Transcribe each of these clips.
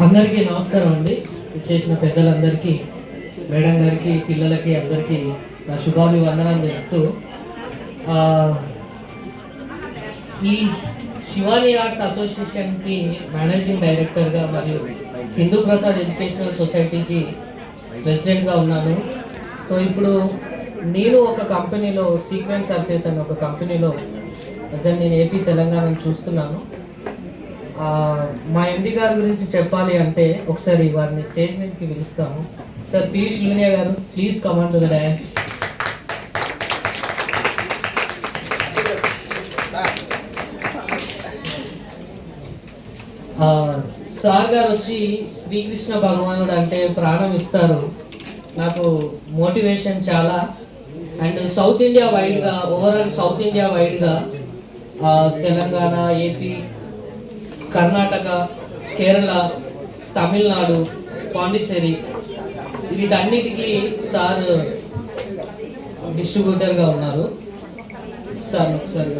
అందరికీ నమస్కారం అండి. చేసిన పెద్దలందరికీ మేడం గారికి పిల్లలకి అందరికీ నా శుభాభివందనాలు చెప్తూ ఈ శివాని ఆర్ట్స్ అసోసియేషన్కి మేనేజింగ్ డైరెక్టర్గా మరియు హిందూ ప్రసాద్ ఎడ్యుకేషనల్ సొసైటీకి ప్రెసిడెంట్గా ఉన్నాను. సో ఇప్పుడు నేను ఒక కంపెనీలో సీక్వెన్స్ సర్ఫేస్ అని ఒక కంపెనీలో అసలు నేను ఏపీ తెలంగాణను చూస్తున్నాను. మా ఎండి గారి గురించి చెప్పాలి అంటే ఒకసారి వారిని స్టేజ్ మీదకి పిలుస్తాము sir Piyush Lunia garu please command to the dance sir garu వచ్చి శ్రీకృష్ణ భగవానుడు అంటే ప్రాణం ఇస్తారు. నాకు మోటివేషన్ చాలా. అండ్ సౌత్ ఇండియా వైడ్గా ఓవరాల్ సౌత్ ఇండియా వైడ్గా తెలంగాణ ఏపీ కర్ణాటక కేరళ తమిళనాడు పాండిచ్చేరి వీటన్నిటికీ సార్ డిస్ట్రిబ్యూటర్గా ఉన్నారు. సార్ ఒకసారి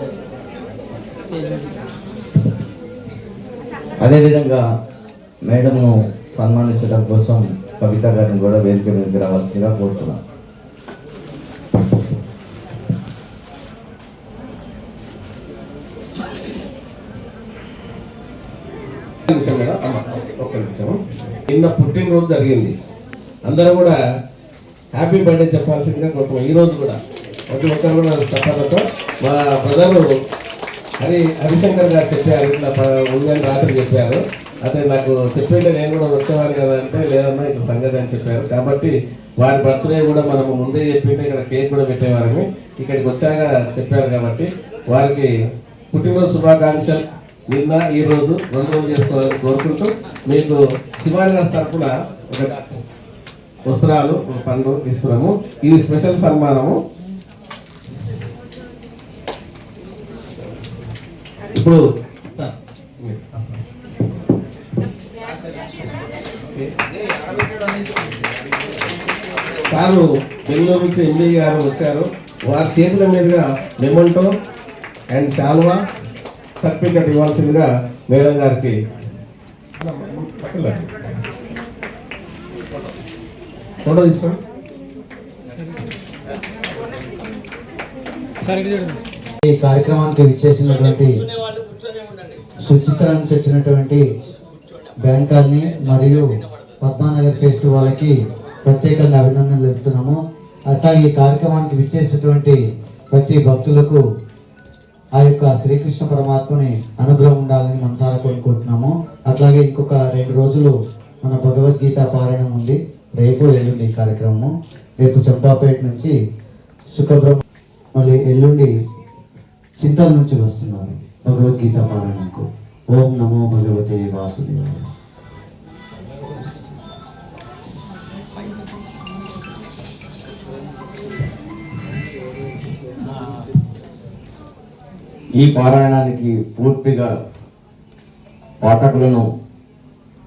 అదేవిధంగా మేడంను సన్మానించడం కోసం కవిత గారిని కూడా వేదిక మీదకి రావాల్సిందిగా కోరుతున్నాను నిమిషం మేడం. ఒక్క నిమిషం. నిన్న పుట్టినరోజు జరిగింది. అందరూ కూడా హ్యాపీ బర్త్డే చెప్పాల్సిందిగా కోసం ఈ రోజు కూడా ప్రతి ఒక్కరు కూడా చెప్పాలతో మా బ్రదరు అని హరిశంకర్ గారు చెప్పారు ఇట్లా ఉందని రాత్రి చెప్పారు. అతను నాకు చెప్పింటే నేను కూడా వచ్చేవాను కదా అంటే లేదన్నా ఇట్లా సంగతి అని చెప్పారు. కాబట్టి వారి బర్త్డే కూడా మనము ముందే చెప్పింటే ఇక్కడ కేక్ కూడా పెట్టేవారని ఇక్కడికి వచ్చాక చెప్పారు కాబట్టి వారికి పుట్టినరోజు శుభాకాంక్షలు. నిన్న ఈ రోజు రెండు రోజులు చేసుకోవాలని కోరుకుంటూ మీకు శివాని గారి తరఫున ఒక వస్త్రాలు ఒక పండు ఇస్తున్నాము ఇది స్పెషల్ సన్మానము. ఇప్పుడు సార్ సారు బెంగళూరు నుంచి ఎంబీ గారు వచ్చారు. వారి చేతుల మీదుగా మెమంటో అండ్ శాల్వా సర్టిఫికెట్ ఇవ్వాల్సిందిగా మేడం గారికి ఫోటో తీసుకోండి. ఈ కార్యక్రమానికి విచ్చేసినటువంటి సుచిత్ర నుంచి వచ్చినటువంటి బ్యాంకర్ని మరియు పద్మానగర్ ఫెస్ట్ వాళ్ళకి ప్రత్యేకంగా అభినందనలు తెలుపుతున్నాము. అట్లాగే ఈ కార్యక్రమానికి విచ్చేసినటువంటి ప్రతి భక్తులకు ఆ యొక్క శ్రీకృష్ణ పరమాత్మని అనుగ్రహం ఉండాలని మనసారా కోరుకుంటున్నాము. అట్లాగే ఇంకొక రెండు రోజులు మన భగవద్గీత పారాయణం ఉంది. రేపు ఎల్లుండి ఈ కార్యక్రమము. రేపు చంపాపేట నుంచి సుఖబ్రహ్మ మళ్ళీ ఎల్లుండి చింతల నుంచి వస్తున్నారు. భగవద్గీత పారాయణకు. ఓం నమో భగవతే వాసుదేవాయ. ఈ పారాయణానికి పూర్తిగా పాఠకులను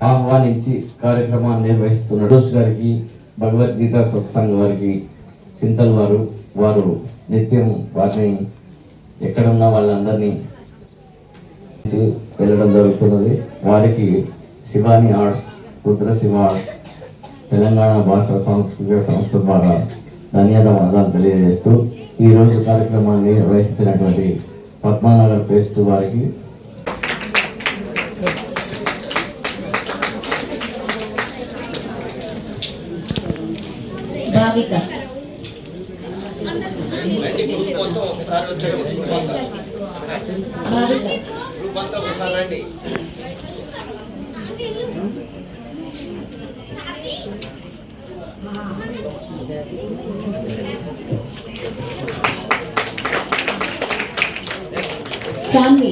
ఆహ్వానించి కార్యక్రమాన్ని నిర్వహిస్తున్న డోస్ గారికి భగవద్గీత సత్సంగ వారికి చింతల్ వారు వారు నిత్యం వారిని ఎక్కడున్న వాళ్ళందరినీ వెళ్ళడం జరుగుతున్నది. వారికి శివాని ఆర్ట్స్ రుద్ర శివ ఆర్ట్స్ తెలంగాణ భాష సాంస్కృతిక సంస్థ ద్వారా ధన్యవాదాలు తెలియజేస్తూ ఈ రోజు కార్యక్రమాన్ని నిర్వహించినటువంటి పద్మానగర్ ఫెస్ట్ వారికి భావిక భావిక రండి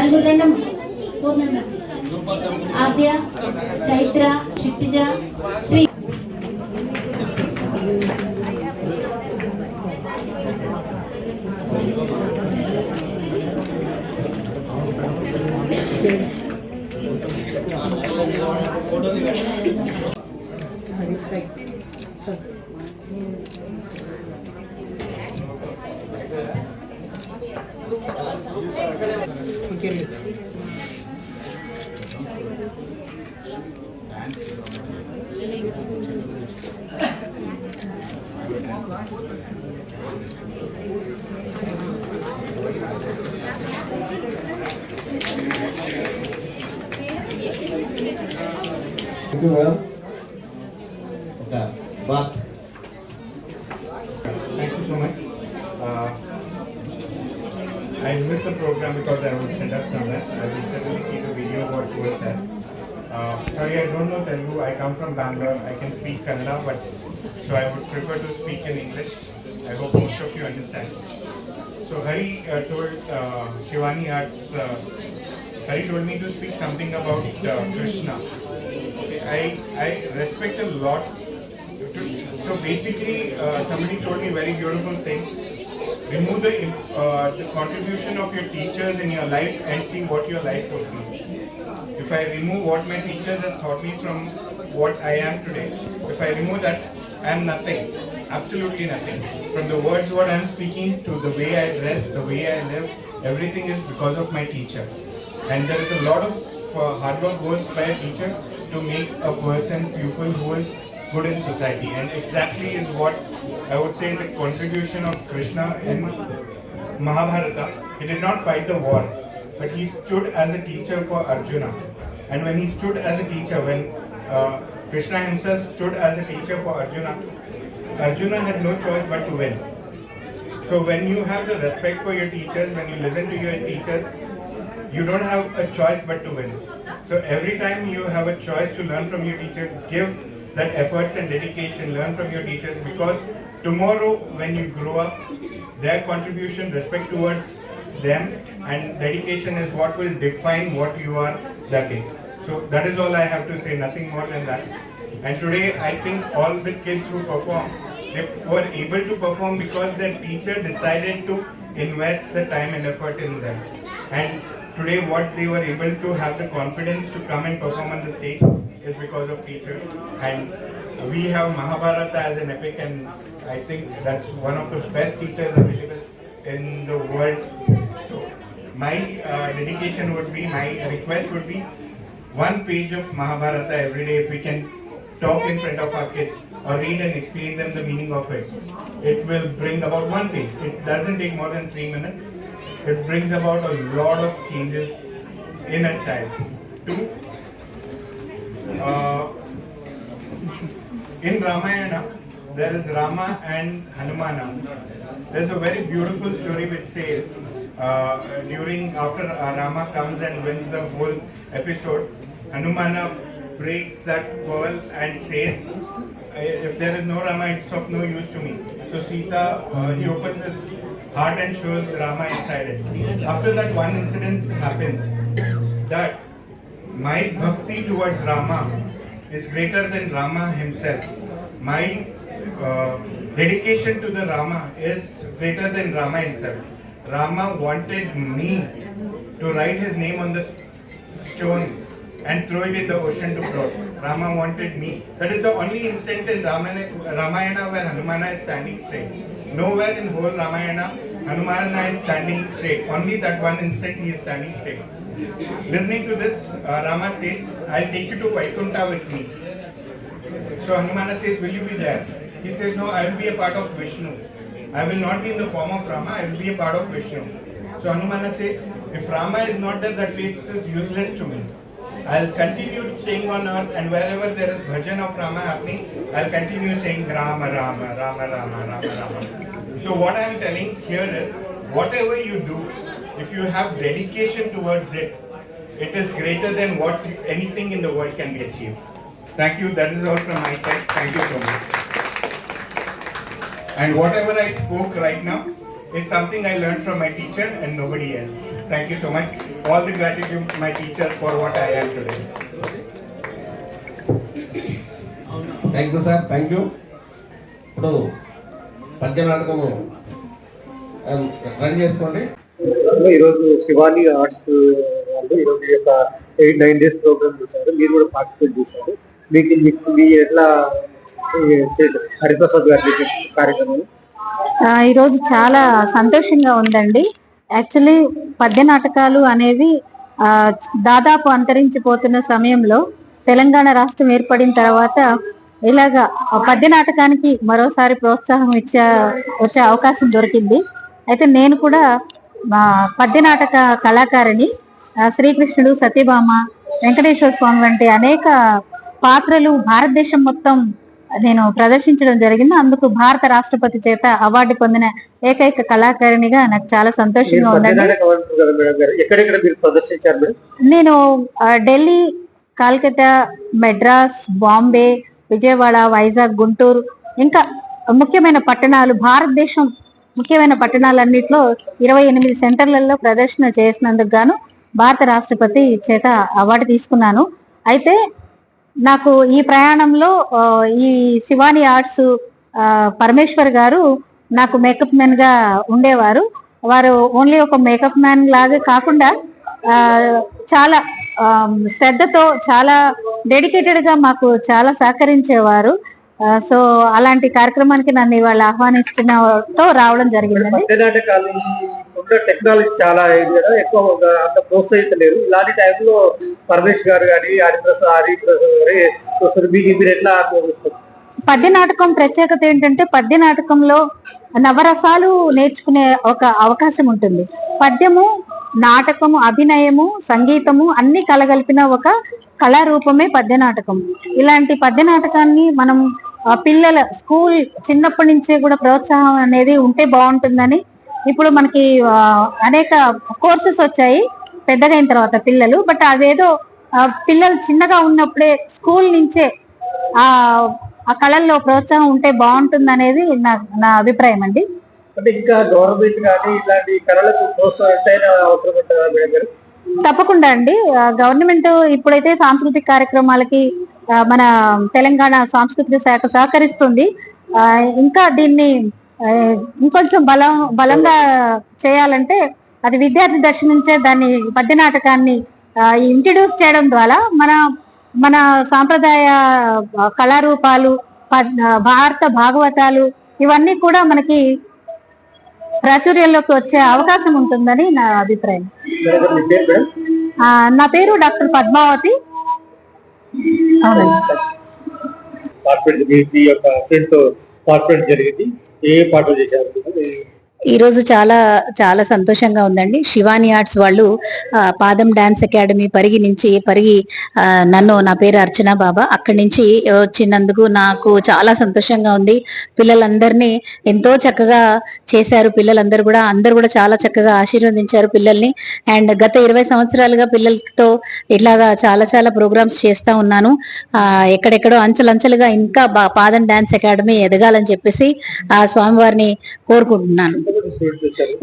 నలుగురు రెండమ్మ four members Adya Chaitra Kshitija Sri Thank you, ಕೇಳಿ Thank you, ma'am. Because I was sent up somewhere. I will certainly see the video what was there. Uh, sorry, I don't know Telugu. I come from Bangalore. I can speak Kannada, but so I would prefer to speak in English. I hope most of you understand. So Hari uh, told uh, Shivani Arts. Uh, Hari told me to speak something about uh, Krishna. I I respect a lot so basically, uh, somebody told me very beautiful thing. Remove the, uh, the contribution of your teachers in your life and see what your life would be. If I remove what my teachers have taught me from what I am today, if I remove that, I am nothing. Absolutely nothing. From the words what I am speaking to the way I dress, the way I live, everything is because of my teacher. And there is a lot of uh, hard work goes by a teacher to make a person, pupil who is good in society. And exactly is what I would say the contribution of Krishna in Mahabharata. He did not fight the war, but he stood as a teacher for Arjuna. And when he stood as a teacher, when uh, Krishna himself stood as a teacher for Arjuna, Arjuna had no choice but to win. So when you have the respect for your teachers, when you listen to your teachers, you don't have a choice but to win. So every time you have a choice to learn from your teacher, give that efforts and dedication, learn from your teachers because tomorrow when you grow up, their contribution, respect towards them and dedication is what will define what you are that day. So that is all I have to say, nothing more than that. And today I think all the kids who perform, they were able to perform because their teacher decided to invest the time and effort in them. And today what they were able to have the confidence to come and perform on the stage is because of teacher. And we have Mahabharata as an epic and I think that's one of the best teachers available in the world. So my uh, dedication would be, my request would be one page of Mahabharata every day if we can talk in front of our kids or read and explain them the meaning of it. It will bring about one page. It doesn't take more than three minutes. It brings about a lot of changes in a child. Two, uh, in Ramayana, there is Rama and Hanumana. There's a very beautiful story which says uh, during after uh, Rama comes and wins the whole episode, Hanumana breaks that pearl and says, "If there is no Rama, it's of no use to me." So Sita, uh, he opens his heart and shows Rama inside it. After that one incident happens, that my bhakti towards Rama is greater than Rama himself. My uh, dedication to the Rama is greater than Rama himself. Rama wanted me to write his name on the stone and throw it in the ocean to float. Rama wanted me. That is the only instant in Ramayana, Ramayana where Hanumana is standing straight. Nowhere in whole Ramayana, Hanumana is standing straight. Only that one instant he is standing straight. Listening to this, uh, Rama says, I'll take you to Vaikuntha with me. So Hanumana says, Will you be there? He says, No, I will be a part of Vishnu. I will not be in the form of Rama, I will be a part of Vishnu. So Hanumana says, If Rama is not there, that place is useless to me. I'll continue staying on earth and wherever there is bhajan of Rama happening, I'll continue saying Rama, Rama, Rama, Rama, Rama, Rama. So what I'm telling here is, whatever you do, if you have dedication towards it, it is greater than what anything in the world can be achieved. Thank you. That is all from my side. Thank you so much. And whatever I spoke right now is something I learned from my teacher and nobody else. Thank you so much. All the gratitude to my teacher for what I am today. Thank you sir thank you ఇప్పుడు పద్య నాటకము run చేసుకోండి ఈరోజు Shivani arts వాళ్ళు ఈరోజు యొక్క eight nine days programme చూశారు. మీరు కూడా పార్టిసిపేట్ చేశారు. మీకు మీకు మీ ఎట్లా చేశారు? హరిప్రసాద్ గారి కార్యక్రమం. ఈరోజు చాలా సంతోషంగా ఉందండి. యాక్చువల్లీ పద్య నాటకాలు అనేవి దాదాపు అంతరించిపోతున్న సమయంలో తెలంగాణ రాష్ట్రం ఏర్పడిన తర్వాత ఇలాగా పద్య నాటకానికి మరోసారి ప్రోత్సాహం ఇచ్చే వచ్చే అవకాశం దొరికింది. అయితే నేను కూడా పద్య నాటక కళాకారిణి శ్రీకృష్ణుడు సత్యభామ వెంకటేశ్వర స్వామి వంటి అనేక పాత్రలు భారతదేశం మొత్తం నేను ప్రదర్శించడం జరిగింది. అందుకు భారత రాష్ట్రపతి చేత అవార్డు పొందిన ఏకైక కళాకారిణిగా నాకు చాలా సంతోషంగా ఉందండి. నేను ఢిల్లీ కాల్కతా మెడ్రాస్ బాంబే విజయవాడ వైజాగ్ గుంటూరు ఇంకా ముఖ్యమైన పట్టణాలు భారతదేశం ముఖ్యమైన పట్టణాలన్నింటిలో ఇరవై ఎనిమిది సెంటర్లలో ప్రదర్శన చేసినందుకు గాను భారత రాష్ట్రపతి చేత అవార్డు తీసుకున్నాను. అయితే నాకు ఈ ప్రయాణంలో ఈ శివాని ఆర్ట్స్ పరమేశ్వర్ గారు నాకు మేకప్ మ్యాన్గా ఉండేవారు. వారు ఓన్లీ ఒక మేకప్ మ్యాన్ లాగా కాకుండా చాలా శ్రద్ధతో చాలా డెడికేటెడ్గా మాకు చాలా సహకరించేవారు. సో అలాంటి కార్యక్రమానికి నన్ను ఇవాళ ఆహ్వానిస్తున్నతో రావడం జరిగిందండి. ఉన్న టెక్నాలజీ చాలా ఎక్కువ అంత ప్రోత్సహించలేరు. ఇలాంటి టైంలో పరమేష్ గారు కానీ హరిప్రసాద్ హరిప్రసాద్ గారు వస్తారు మీకు మీరు ఎట్లా పద్య నాటకం ప్రత్యేకత ఏంటంటే పద్య నాటకంలో నవరసాలు నేర్చుకునే ఒక అవకాశం ఉంటుంది. పద్యము నాటకము అభినయము సంగీతము అన్ని కలగలిపిన ఒక కళారూపమే పద్య నాటకం ఇలాంటి పద్య నాటకాన్ని మనం పిల్లల స్కూల్ చిన్నప్పటి నుంచే కూడా ప్రోత్సాహం అనేది ఉంటే బాగుంటుందని ఇప్పుడు మనకి అనేక కోర్సెస్ వచ్చాయి పెద్దగా అయిన తర్వాత పిల్లలు బట్ అదేదో పిల్లలు చిన్నగా ఉన్నప్పుడే స్కూల్ నుంచే ఆ ఆ కళల్లో ప్రోత్సాహం ఉంటే బాగుంటుంది అనేది నా నా అభిప్రాయం అండి. అంటే ఇంకా గవర్నమెంట్ కానీ ఇలాంటి కళలకు ప్రోత్సాహం ఎంతైనా అవసరం ఉంటుందా మేడం గారు? తప్పకుండా అండి. గవర్నమెంట్ ఇప్పుడైతే సాంస్కృతిక కార్యక్రమాలకి మన తెలంగాణ సాంస్కృతిక శాఖ సహకరిస్తుంది. ఇంకా దీన్ని ఇంకొంచెం బలం బలంగా చేయాలంటే అది విద్యార్థి దశ నుంచే దాన్ని పద్య నాటకాన్ని ఇంట్రడ్యూస్ చేయడం ద్వారా మన మన సాంప్రదాయ కళారూపాలు భారత భాగవతాలు ఇవన్నీ కూడా మనకి ప్రాచుర్యంలోకి వచ్చే అవకాశం ఉంటుందని నా అభిప్రాయం. నా పేరు డాక్టర్ పద్మావతి. పార్టిసిపేట్ మీ యొక్క ఫ్రెండ్తో పార్టిసిపేట్ జరిగింది. ఏ పాటలు చేశారు? ఈరోజు చాలా చాలా సంతోషంగా ఉందండి. శివాని ఆర్ట్స్ వాళ్ళు పాదం డాన్స్ అకాడమీ పరిగి నుంచి పరిగి నన్ను నా పేరు అర్చన బాబా. అక్కడి నుంచి వచ్చినందుకు నాకు చాలా సంతోషంగా ఉంది. పిల్లలందరినీ ఎంతో చక్కగా చేశారు పిల్లలందరూ కూడా. అందరూ కూడా చాలా చక్కగా ఆశీర్వదించారు పిల్లల్ని. అండ్ గత ఇరవై సంవత్సరాలుగా పిల్లలతో ఇట్లాగా చాలా చాలా ప్రోగ్రామ్స్ చేస్తా ఉన్నాను. ఎక్కడెక్కడో అంచెలంచెలుగా ఇంకా బా- పాదం డాన్స్ అకాడమీ ఎదగాలని చెప్పేసి ఆ స్వామివారిని కోరుకుంటున్నాను.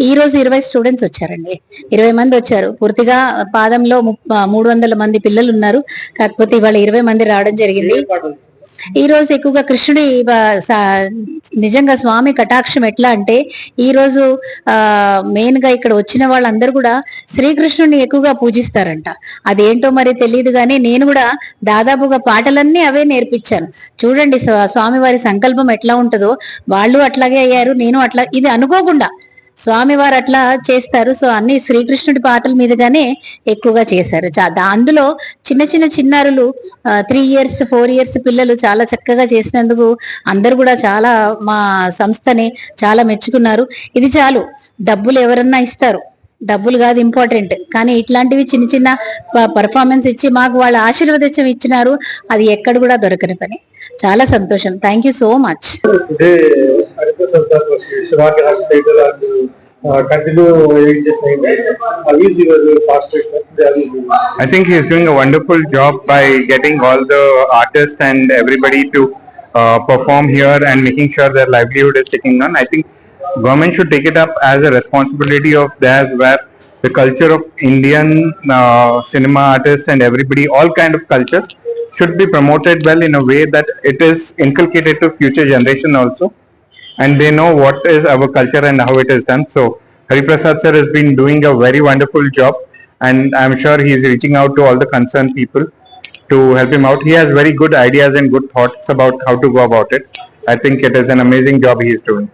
ఈ రోజు ఇరవై స్టూడెంట్స్ వచ్చారండి. ఇరవై మంది వచ్చారు. పూర్తిగా పాదంలో ముప్ మూడు వందల మంది పిల్లలు ఉన్నారు. కాకపోతే ఇవాళ ఇరవై మంది రావడం జరిగింది. ఈ రోజు ఎక్కువగా కృష్ణుడి నిజంగా స్వామి కటాక్షం ఎట్లా అంటే ఈ రోజు ఆ మెయిన్గా ఇక్కడ వచ్చిన వాళ్ళందరూ కూడా శ్రీకృష్ణుడిని ఎక్కువగా పూజిస్తారంట. అదేంటో మరి తెలియదు కానీ నేను కూడా దాదాపుగా పాటలన్నీ అవే నేర్పించాను. చూడండి స్వామి వారి సంకల్పం ఎట్లా ఉంటుందో వాళ్ళు అట్లాగే అయ్యారు నేను అట్లా ఇది అనుకోకుండా స్వామివారు అట్లా చేస్తారు. సో అన్ని శ్రీకృష్ణుడి పాటల మీదుగానే ఎక్కువగా చేశారు. చా- దా- అందులో చిన్న చిన్న చిన్నారులు త్రీ ఇయర్స్ ఫోర్ ఇయర్స్ పిల్లలు చాలా చక్కగా చేసినందుకు అందరు కూడా చాలా మా సంస్థని చాలా మెచ్చుకున్నారు. ఇది చాలు. డబ్బులు ఎవరన్నా ఇస్తారు. డబ్బులు కాదు ఇంపార్టెంట్. కానీ ఇట్లాంటివి చిన్న చిన్న పర్ఫార్మెన్స్ ఇచ్చి మాకు వాళ్ళు ఆశీర్వదించం ఇచ్చినారు. అది ఎక్కడ కూడా దొరకని పని. చాలా సంతోషం. Thank you so much Uh, your participation? I think he's doing a wonderful job by getting all the artists and everybody to uh, perform here and making sure their livelihood is taking on. I think government should take it up as a responsibility of theirs where the culture of Indian uh, cinema artists and everybody, all kind of cultures should be promoted well in a way that it is inculcated to future generation also and they know what is our culture and how it is done. So Hariprasad sir has been doing a very wonderful job and I'm sure he is reaching out to all the concerned people to help him out. He has very good ideas and good thoughts about how to go about it. I think it is an amazing job he is doing.